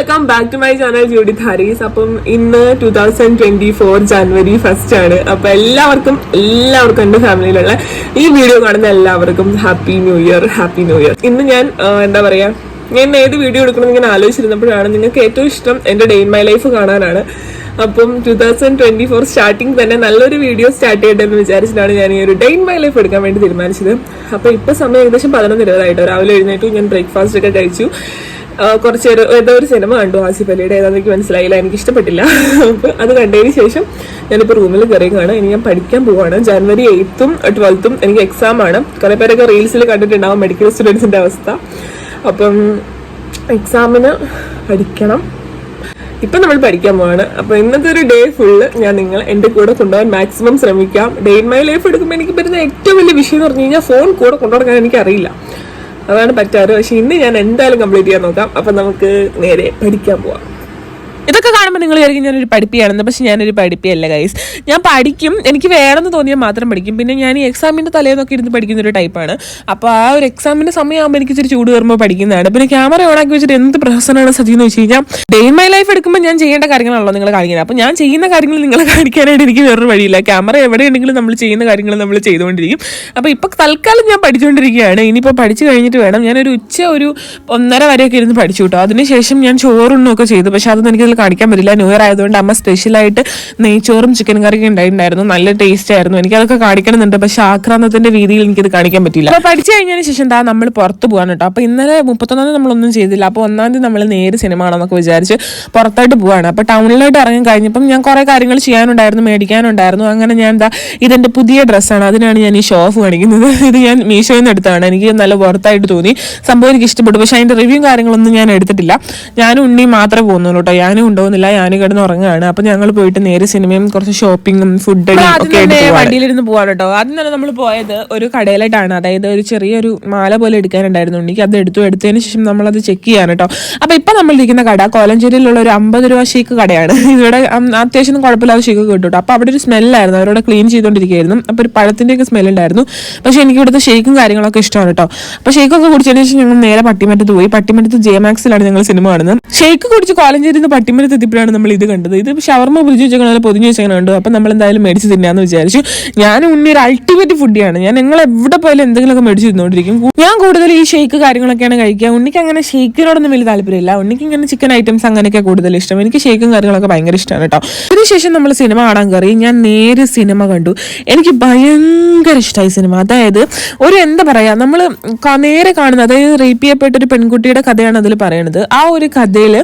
Welcome back to my channel Judy Haris അപ്പം ഇന്ന് two thousand twenty four January first ആണ്. അപ്പൊ എല്ലാവർക്കും എല്ലാവർക്കും എന്റെ ഫാമിലിയിലുള്ള ഈ വീഡിയോ കാണുന്ന എല്ലാവർക്കും happy new year happy new year ഇന്ന് ഞാൻ എന്താ പറയാ ഞാൻ ഏത് വീഡിയോ എടുക്കണം ഇങ്ങനെ ആലോചിച്ചിരുന്നപ്പോഴാണ് നിങ്ങൾക്ക് ഏറ്റവും ഇഷ്ടം എന്റെ ഡേ ഇൻ മൈ ലൈഫ് കാണാനാണ്. അപ്പം two thousand twenty four starting തന്നെ നല്ലൊരു വീഡിയോ സ്റ്റാർട്ട് ചെയ്യട്ടെ എന്ന് വിചാരിച്ചിട്ടാണ് ഞാൻ ഈ ഒരു ഡേ ഇൻ മൈ ലൈഫ് എടുക്കാൻ വേണ്ടി തീരുമാനിച്ചത്. അപ്പൊ ഇപ്പൊ സമയം ഏകദേശം പതിനൊന്ന് ഇരുപതായിട്ടോ. രാവിലെ എഴുന്നേറ്റു ഞാൻ ബ്രേക്ക്ഫാസ്റ്റ് ഒക്കെ കഴിച്ചു. ആ, കുറച്ച് ഒരു ഏതോ ഒരു സിനിമ കണ്ടു ആസിഫ് അലിയുടെ ഏതാണെന്ന് എനിക്ക് മനസ്സിലായില്ല എനിക്ക് ഇഷ്ടപ്പെട്ടില്ല അപ്പോൾ അത് കണ്ടതിന് ശേഷം ഞാനിപ്പോൾ റൂമിൽ കയറിയാണ് ഇനി ഞാൻ പഠിക്കാൻ പോവാണ്. ജനുവരി എയ്ത്തും ട്വൽത്തും എനിക്ക് എക്സാം ആണ്. കുറേ പേരൊക്കെ റീൽസിൽ കണ്ടിട്ടുണ്ടാവും മെഡിക്കൽ സ്റ്റുഡൻസിന്റെ അവസ്ഥ. അപ്പം എക്സാമിന് പഠിക്കണം. ഇപ്പൊ നമ്മൾ പഠിക്കാൻ പോവാണ്. അപ്പൊ ഇന്നത്തെ ഒരു ഡേ ഫുള്ള് ഞാൻ നിങ്ങൾ എന്റെ കൂടെ കൊണ്ടുപോകാൻ മാക്സിമം ശ്രമിക്കാം. ഡേ ഇൻ മൈ ലൈഫ് എടുക്കുമ്പോൾ എനിക്ക് പറ്റുന്ന ഏറ്റവും വലിയ വിഷയം എന്ന് പറഞ്ഞു കഴിഞ്ഞാൽ ഫോൺ കൂടെ കൊണ്ടുപോകാൻ എനിക്ക് അറിയില്ല അതാണ് പറ്റാറ്. പക്ഷെ ഇന്ന് ഞാൻ എന്തായാലും കംപ്ലീറ്റ് ചെയ്യാൻ നോക്കാം. അപ്പം നമുക്ക് നേരെ പഠിക്കാൻ പോവാം. ഇതൊക്കെ കാണുമ്പോൾ നിങ്ങൾ കരുതി ഞാനൊരു പഠിപ്പിയാണെന്ന്. പക്ഷെ ഞാനൊരു പഠിപ്പിയല്ല ഗൈസ് ഞാൻ പഠിക്കും. എനിക്ക് വേണമെന്ന് തോന്നിയാൽ മാത്രം പഠിക്കും. പിന്നെ ഞാൻ ഈ എക്സാമിന്റെ തലേന്നൊക്കെ ഇരുന്ന് പഠിക്കുന്ന ഒരു ടൈപ്പാണ് അപ്പോൾ ആ ഒരു എക്സാമിന്റെ സമയമാകുമ്പോൾ എനിക്ക് ഇച്ചിരി ചൂട് കയറുമ്പോൾ പഠിക്കുന്നതാണ്. പിന്നെ ക്യാമറ ഓണാക്കി വെച്ചിട്ട് എന്ത് പ്രഹസനമാണ് സജി എന്ന് വെച്ച് കഴിഞ്ഞാൽ ഡേ മൈ ലൈഫ് എടുക്കുമ്പോൾ ഞാൻ ചെയ്യേണ്ട കാര്യങ്ങളാണല്ലോ നിങ്ങൾ കാണിക്കുന്നത്. അപ്പോൾ ഞാൻ ചെയ്യുന്ന കാര്യങ്ങൾ നിങ്ങളെ കാണിക്കാനായിട്ട് എനിക്ക് വേറൊരു വഴിയില്ല. ക്യാമറ എവിടെ ഉണ്ടെങ്കിലും നമ്മൾ ചെയ്യുന്ന കാര്യങ്ങൾ നമ്മൾ ചെയ്തുകൊണ്ടിരിക്കും. അപ്പോൾ ഇപ്പോൾ തൽക്കാലം ഞാൻ പഠിച്ചുകൊണ്ടിരിക്കുകയാണ് ഇനിയിപ്പോൾ പഠിച്ചു കഴിഞ്ഞിട്ട് വേണം. ഞാനൊരു ഉച്ച ഒരു ഒന്നര വരെയൊക്കെ ഇരുന്ന് പഠിച്ചു കേട്ടോ. അതിനുശേഷം ഞാൻ ചോറുണ്ണൊക്കെ ചെയ്തു. പക്ഷേ അതൊന്നും എനിക്കതിൽ കാണിക്കാൻ പറ്റില്ല. ന്യൂ ഇയർ ആയതുകൊണ്ട് അമ്മ സ്പെഷ്യലായിട്ട് നെയ്ച്ചോറും ചിക്കൻ കറിയും ഉണ്ടായിട്ടുണ്ടായിരുന്നു. നല്ല ടേസ്റ്റ് ആയിരുന്നു. എനിക്ക് എനിക്കതൊക്കെ കാണിക്കണമെന്നുണ്ട്. പക്ഷെ ആക്രാന്തത്തിന്റെ രീതിയിൽ എനിക്കത് കാണിക്കാൻ പറ്റില്ല അപ്പോൾ പഠിച്ചു കഴിഞ്ഞതിന് ശേഷം എന്താ നമ്മൾ പുറത്ത് പോകാൻ കേട്ടോ. അപ്പോൾ ഇന്നലെ മുപ്പത്തൊന്നാം തീയതി നമ്മളൊന്നും ചെയ്തില്ല. അപ്പോൾ ഒന്നാം തീയതി നമ്മൾ നേര് സിനിമ ആണെന്നൊക്കെ വിചാരിച്ച് പുറത്തായിട്ട് പോവാണ്. അപ്പോൾ ടൗണിലോട്ട് ഇറങ്ങി കഴിഞ്ഞപ്പം ഞാൻ കുറേ കാര്യങ്ങൾ ചെയ്യാനുണ്ടായിരുന്നു മേടിക്കാനുണ്ടായിരുന്നു. അങ്ങനെ ഞാൻ എന്താ ഇതെന്റെ പുതിയ ഡ്രസ്സാണ്. അതിനാണ് ഞാൻ ഈ ഷോ ഓഫ് കാണിക്കുന്നത്. ഇത് ഞാൻ മീഷോയിൽ നിന്ന് എടുത്തതാണ്. എനിക്ക് നല്ല വർത്തായിട്ട് തോന്നി. സംഭവം എനിക്ക് ഇഷ്ടപ്പെട്ടു. പക്ഷെ അതിന്റെ റിവ്യൂ കാര്യങ്ങളൊന്നും ഞാൻ എടുത്തിട്ടില്ല. ഞാനും ഉണ്ണി മാത്രമേ പോകുന്നുള്ളൂ കേട്ടോ. ഞാനും ഉണ്ടോന്നില്ല. ഞാനും കിടന്ന് ഉറങ്ങാണ് അപ്പൊ ഞങ്ങൾ പോയിട്ട് നേരെ സിനിമയും കുറച്ച് ഷോപ്പിങ്ങും ഫുഡ് ഒക്കെ വണ്ടിയിലിരുന്ന് പോവാണ് കേട്ടോ. ആദ്യം തന്നെ നമ്മൾ പോയത് ഒരു കടയിലായിട്ടാണ്. അതായത് ഒരു ചെറിയൊരു മാല പോലെ എടുക്കാനുണ്ടായിരുന്നു. എനിക്ക് അത് എടുത്തു. എടുത്തതിന് ശേഷം നമ്മൾ അത് ചെക്ക് ചെയ്യാണ് കേട്ടോ. അപ്പൊ ഇപ്പൊ നമ്മൾ ഇരിക്കുന്ന കട കോലഞ്ചേരിയിലുള്ള ഒരു അമ്പത് രൂപ ഷേക്ക് കടയാണ്. ഇവിടെ അത്യാവശ്യം കുഴപ്പമില്ലാതെ ഷേക്ക് കിട്ടും കേട്ടോ. അപ്പൊ അവിടെ ഒരു സ്മെല്ലായിരുന്നു. അവരോട് ക്ലീൻ ചെയ്തുകൊണ്ടിരിക്കുകയായിരുന്നു അപ്പൊ ഒരു പഴത്തിന്റെ ഒക്കെ സ്മെൽ ഉണ്ടായിരുന്നു പക്ഷെ എനിക്ക് ഇവിടുത്തെ ഷേക്കും കാര്യങ്ങളൊക്കെ ഇഷ്ടമാണ് കേട്ടോ. അപ്പൊ ഷേക്ക് ഒക്കെ കുടിച്ചതിന് ശേഷം ഞങ്ങൾ നേരെ പട്ടിമറ്റത്ത് പോയി. പട്ടിമറ്റത്ത് ജെ മാക്സിലാണ് ഞങ്ങൾ സിനിമ കാണുന്നത്. ഷേക്ക് കുടിച്ച് കോലഞ്ചേരിയിൽ നിന്ന് പട്ടിമറ്റത്ത് എത്തിയപ്പോഴാണ് നമ്മൾ ഇത് കണ്ടത്. ഇത് ഷവർമ പൊതിച്ച് വെച്ചേക്കണ പൊതിഞ്ഞ് വെച്ചാൽ കണ്ടു. അപ്പം നമ്മൾ എന്തായാലും മേടിച്ച് തിന്നാന്ന് വിചാരിച്ചു. ഞാൻ ഉണ്ണി ഒരു അൾട്ടിമേറ്റ് ഫുഡിയാണ് ഞാൻ നിങ്ങൾ എവിടെ പോയാലും എന്തെങ്കിലുമൊക്കെ മേടിച്ച് തിന്നുകൊണ്ടിരിക്കും. ഞാൻ കൂടുതൽ ഈ ഷേക്ക് കാര്യങ്ങളൊക്കെയാണ് കഴിക്കുക. ഉണ്ണിക്ക് അങ്ങനെ ഷേക്കിനോടൊന്നും വലിയ താല്പര്യമില്ല. ഉണ്ണിക്ക് ഇങ്ങനെ ചിക്കൻ ഐറ്റംസ് അങ്ങനെയൊക്കെ കൂടുതൽ ഇഷ്ടം. എനിക്ക് ഷേക്കും കാര്യങ്ങളൊക്കെ ഭയങ്കര ഇഷ്ടമാണ് കേട്ടോ. അതിനുശേഷം നമ്മൾ സിനിമ കാണാൻ കയറി. ഞാൻ നേരെ സിനിമ കണ്ടു. എനിക്ക് ഭയങ്കര ഇഷ്ടമായി സിനിമ അതായത് ഒരു എന്താ പറയുക നമ്മൾ നേരെ കാണുന്ന അതായത് റേപ്പ് ചെയ്യപ്പെട്ട ഒരു പെൺകുട്ടിയുടെ കഥയാണ് അതിൽ പറയുന്നത് ആ ഒരു കഥയിൽ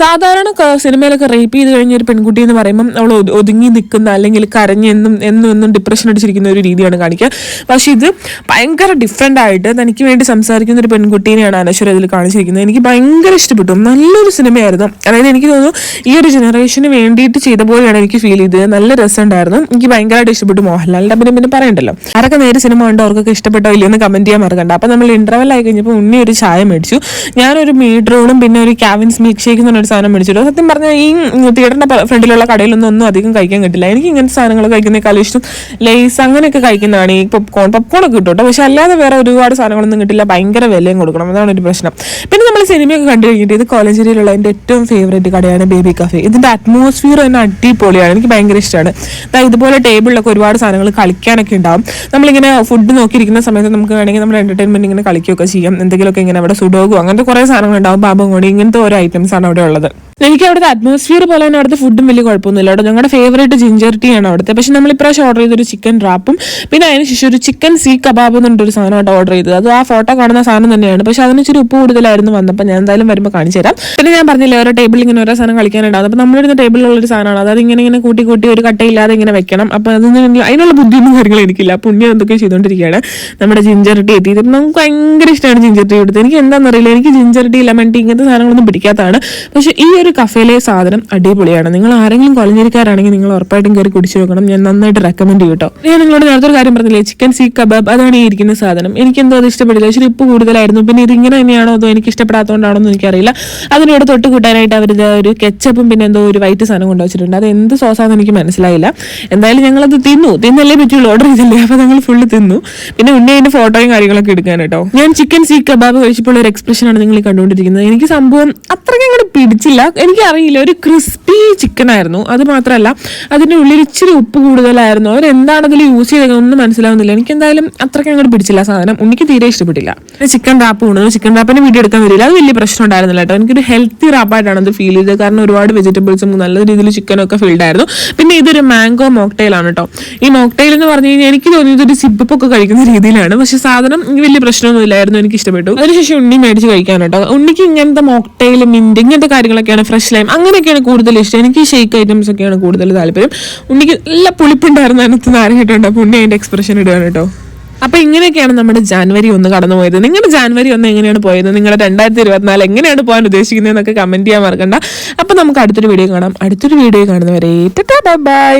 സാധാരണ സിനിമയിലൊക്കെ റേപ്പ് ചെയ്ത് കഴിഞ്ഞ ഒരു പെൺകുട്ടി എന്ന് പറയുമ്പം അവൾ ഒതുങ്ങി നിൽക്കുന്ന അല്ലെങ്കിൽ കരഞ്ഞ് എന്നും എന്നും എന്നും ഡിപ്രഷൻ അടിച്ചിരിക്കുന്ന ഒരു രീതിയാണ് കാണിക്കുക. പക്ഷെ ഇത് ഭയങ്കര ഡിഫറെന്റ് ആയിട്ട് തനിക്ക് വേണ്ടി സംസാരിക്കുന്ന ഒരു പെൺകുട്ടീനെയാണ് അനശ്വര ഇതിൽ കാണിച്ചിരിക്കുന്നത്. എനിക്ക് ഭയങ്കര ഇഷ്ടപ്പെട്ടു. നല്ലൊരു സിനിമയായിരുന്നു. അതായത് എനിക്ക് തോന്നുന്നു ഈ ഒരു ജനറേഷന് വേണ്ടിയിട്ട് ചെയ്ത പോലെയാണ് എനിക്ക് ഫീൽ ചെയ്തത്. നല്ല രസമുണ്ടായിരുന്നു. എനിക്ക് ഭയങ്കരമായിട്ട് ഇഷ്ടപ്പെട്ടു മോഹൻലാലിന്റെ അഭിനയം പിന്നെ പറയണ്ടല്ലോ. ആരൊക്കെ നേരെ സിനിമ കണ്ടോ? അവർക്കൊക്കെ ഇഷ്ടപ്പെട്ടോ? ഇല്ലെന്ന് കമന്റ് ചെയ്യാൻ മറക്കണ്ട. അപ്പം നമ്മൾ ഇന്റർവെൽ ആയി കഴിഞ്ഞപ്പോൾ ഉണ്ണി ഒരു ചായ മേടിച്ചു. ഞാനൊരു റോളും പിന്നെ ഒരു ക്യാവിൻസ് മിൽക്ക് ഷേക്ക് എന്ന് പറഞ്ഞൊരു സാധനം മേടിച്ചു സത്യം പറഞ്ഞാൽ ഈ തിയേറ്ററിന്റെ ഫ്രണ്ടിലുള്ള കടയിലൊന്നും ഒന്നും അധികം കഴിക്കാൻ കിട്ടില്ല. എനിക്ക് ഇങ്ങനത്തെ സാധനങ്ങൾ കഴിക്കുന്നേക്കാളും ഇഷ്ടം ലേസ് അങ്ങനെയൊക്കെ കഴിക്കുന്നതാണ്. ഈ പോപ്കോൺ പോപ്കോൺ ഒക്കെ കിട്ടും. പക്ഷെ അല്ലാതെ വേറെ ഒരുപാട് സാധനങ്ങളൊന്നും കിട്ടില്ല. ഭയങ്കര വിലയും കൊടുക്കണം. അതാണ് ഒരു പ്രശ്നം. പിന്നെ നമ്മൾ സിനിമയൊക്കെ കണ്ടു കഴിഞ്ഞിട്ട് ഇത് കോളേജിലുള്ള എന്റെ ഏറ്റവും ഫേവറേറ്റ് കടയാണ് ബേബി കഫേ ഇതിന്റെ അറ്റ്മോസ്ഫിയർ തന്നെ അടിപൊളിയാണ്. എനിക്ക് ഭയങ്കര ഇഷ്ടമാണ്. അതായത് ഇതുപോലെ ടേബിളിലൊക്കെ ഒരുപാട് സാധനങ്ങൾ കളിക്കാനൊക്കെ ഉണ്ടാവും. നമ്മളിങ്ങനെ ഫുഡ് നോക്കിയിരിക്കുന്ന സമയത്ത് നമുക്ക് വേണമെങ്കിൽ നമ്മൾ എന്റർടൈൻമെന്റ് ഇങ്ങനെ കളിക്കുകയൊക്കെ ചെയ്യാം. എന്തെങ്കിലുമൊക്കെ ഇങ്ങനെ അവിടെ സുഡോഗോ അങ്ങനത്തെ കുറേ സാധനങ്ങൾ ഉണ്ടാവും ബാബം കൂടി ഇങ്ങനത്തെ ഓരോ ഐറ്റംസ് ആണ് അവിടെ ഉള്ളത്. എനിക്ക് അവിടുത്തെ അറ്റ്മോസ്ഫിയർ പോലെ തന്നെ അവിടുത്തെ ഫുഡും വലിയ കുഴപ്പമൊന്നുമില്ല. അവിടെ ഞങ്ങളുടെ ഫേവറേറ്റ് ജിഞ്ചർ ടീ ആണ് അവിടുത്തെ. പക്ഷെ നമ്മൾ ഇപ്രാവശ്യം ഓർഡർ ചെയ്തൊരു ചിക്കൻ റാപ്പും പിന്നെ അതിന് ശേഷം ഒരു ചിക്കൻ സീ കബാബ് എന്നൊരു സാധനമായിട്ട് ഓർഡർ ചെയ്തത്. അത് ആ ഫോട്ടോ കാണുന്ന സാധനം തന്നെയാണ്. പക്ഷെ അതിന് ഇച്ചിരി ഉപ്പ് കൂടുതലായിരുന്നു വന്നപ്പോൾ. ഞാൻ എന്തായാലും വരുമ്പോൾ കാണിച്ചു തരാം. പിന്നെ ഞാൻ പറഞ്ഞില്ലേ ഓരോ ടേബിളിൽ ഇങ്ങനെ ഓരോ സാധനം കളിക്കാനുണ്ടാവും. അപ്പോൾ നമ്മളിരുന്ന ടേബിളിലുള്ള ഒരു സാധനമാണ്. അതായത് ഇങ്ങനെ ഇങ്ങനെ കൂട്ടി കൂട്ടി ഒരു കട്ടയില്ലാതെ ഇങ്ങനെ വെക്കണം. അപ്പോൾ അതൊന്നും അതിനുള്ള ബുദ്ധിയൊന്നും കാര്യങ്ങളും എനിക്കില്ല. പുണ്യം എന്തൊക്കെ ചെയ്തുകൊണ്ടിരിക്കുകയാണ്. നമ്മുടെ ജിഞ്ചർ ടീ എത്തി നമുക്ക് ഭയങ്കര ഇഷ്ടമാണ് ജിഞ്ചർ ടീ എടുത്തത് എനിക്ക് എന്താണെന്നറിയില്ല. എനിക്ക് ജിഞ്ചർ ടീ ലെമൺ ടീ ഇങ്ങനത്തെ സാധനങ്ങളൊന്നും പിടിക്കാത്തതാണ്. പക്ഷേ ഈ ഒരു കഫേയിലെ സാധനം അടിപൊളിയാണ്. നിങ്ങൾ ആരെങ്കിലും കൊലഞ്ഞിരിക്കാരാണെങ്കിൽ നിങ്ങൾ ഉറപ്പായിട്ടും കയറി കുടിച്ചു നോക്കണം. ഞാൻ നന്നായിട്ട് റെക്കമെൻഡ് ചെയ്യും കേട്ടോ ഞാൻ നിങ്ങളോട് നേരത്തെ ഒരു കാര്യം പറഞ്ഞില്ലേ? ചിക്കൻ സീ കബാബ് അതാണ് ഈ ഇരിക്കുന്ന സാധനം. എനിക്ക് എന്തോ അത് ഇഷ്ടപ്പെടില്ല. പക്ഷേ ഉപ്പ് കൂടുതലായിരുന്നു. പിന്നെ ഇത് ഇങ്ങനെ തന്നെയാണോ അതോ എനിക്ക് ഇഷ്ടപ്പെടാത്തതുകൊണ്ടാണോ എന്ന് എനിക്കറിയില്ല. അതിനോട് തൊട്ട് കൂട്ടാനായിട്ട് അവർ ഒരു കെച്ചപ്പും പിന്നെ എന്തോ ഒരു വൈറ്റ് സാധനം കൊണ്ടുവച്ചിട്ടുണ്ട് അത് എന്ത് സോസാന്ന് എനിക്ക് മനസ്സിലായില്ല. എന്തായാലും ഞങ്ങളത് തിന്നു. തിന്നല്ലേ പറ്റുള്ളൂ. ഓർഡർ ചെയ്തില്ലേ? അപ്പോൾ ഞങ്ങൾ ഫുള്ള് തിന്നു. പിന്നെ ഉണ്ണി അതിന്റെ ഫോട്ടോയും കാര്യങ്ങളൊക്കെ എടുക്കാൻ കേട്ടോ ഞാൻ ചിക്കൻ സീ കബാബ് കഴിച്ചപ്പോൾ ഒരു എക്സ്പ്രഷനാണ് നിങ്ങൾ കണ്ടുകൊണ്ടിരിക്കുന്നത്. എനിക്ക് സംഭവം അത്രയ്ക്ക് അങ്ങോട്ട് പിടിച്ചില്ല. എനിക്ക് അറിയില്ല ഒരു ക്രിസ്പി ചിക്കൻ ആയിരുന്നു. അത് മാത്രമല്ല അതിന്റെ ഉള്ളിൽ ഇച്ചിരി ഉപ്പ് കൂടുതലായിരുന്നു. അവരെന്താണ് അതിൽ യൂസ് ചെയ്തത് ഒന്നും മനസ്സിലാവുന്നില്ല. എനിക്ക് എന്തായാലും അത്രയ്ക്ക് അങ്ങോട്ട് പിടിച്ചില്ല സാധനം. ഉണ്ണിക്ക് തീരെ ഇഷ്ടപ്പെട്ടില്ല. ചിക്കൻ റാപ്പ് കൊണ്ടു ചിക്കൻ റാപ്പിന് വീഡിയോ എടുക്കാൻ വരില്ല. അത് വലിയ പ്രശ്നം ഉണ്ടായിരുന്നില്ല കേട്ടോ. എനിക്കൊരു ഹെൽത്തി റാപ്പായിട്ടാണ് അത് ഫീൽ ചെയ്തത്. കാരണം ഒരുപാട് വെജിറ്റബിൾസും നല്ല രീതിയിൽ ചിക്കനും ഒക്കെ ഫീൽഡ് ആയിരുന്നു. പിന്നെ ഇതൊരു മാംഗോ മോക്ടെയിൽ ആണ് കേട്ടോ. ഈ മോക്ടെയിൽ എന്ന് പറഞ്ഞു കഴിഞ്ഞാൽ എനിക്ക് തോന്നിയത് ഒരു സിബപ്പ് ഒക്കെ കഴിക്കുന്ന രീതിയിലാണ്. പക്ഷേ സാധനം എനിക്ക് വലിയ പ്രശ്നമൊന്നും ഇല്ലായിരുന്നു എനിക്ക് ഇഷ്ടപ്പെട്ടു അതിനുശേഷം ഉണ്ണി മേടിച്ച് കഴിക്കാൻ കേട്ടോ. ഉണ്ണിക്ക് ഇങ്ങനത്തെ മോക്ടെയിൽ മിന്റ് ഇങ്ങനത്തെ കാര്യങ്ങളൊക്കെയാണ് ഫ്രഷ് ലൈം അങ്ങനെയൊക്കെയാണ് കൂടുതൽ ഇഷ്ടം. എനിക്ക് ഷേക്ക് ഐറ്റംസ് ഒക്കെയാണ് കൂടുതൽ താല്പര്യം. ഉണ്ണിക്ക് നല്ല പുളിപ്പുണ്ടായിരുന്നു അതിനകത്ത് നാരങ്ങട്ടുണ്ട് അപ്പൊ ഉണ്ണി അതിന്റെ എക്സ്പ്രഷൻ ഇടുകയാണ് കേട്ടോ. അപ്പൊ ഇങ്ങനെയൊക്കെയാണ് നമ്മുടെ ജാനുവരി ഒന്ന് കടന്നു പോയത് നിങ്ങളുടെ ജാനുവരി ഒന്ന് എങ്ങനെയാണ് പോയത്? നിങ്ങളുടെ രണ്ടായിരത്തി ഇരുപത്തിനാല് എങ്ങനെയാണ് പോകാൻ ഉദ്ദേശിക്കുന്നത് എന്നൊക്കെ കമന്റ് ചെയ്യാൻ മറക്കണ്ട. അപ്പോൾ നമുക്ക് അടുത്തൊരു വീഡിയോ കാണാം. അടുത്തൊരു വീഡിയോ കാണുന്നവരെ ബൈ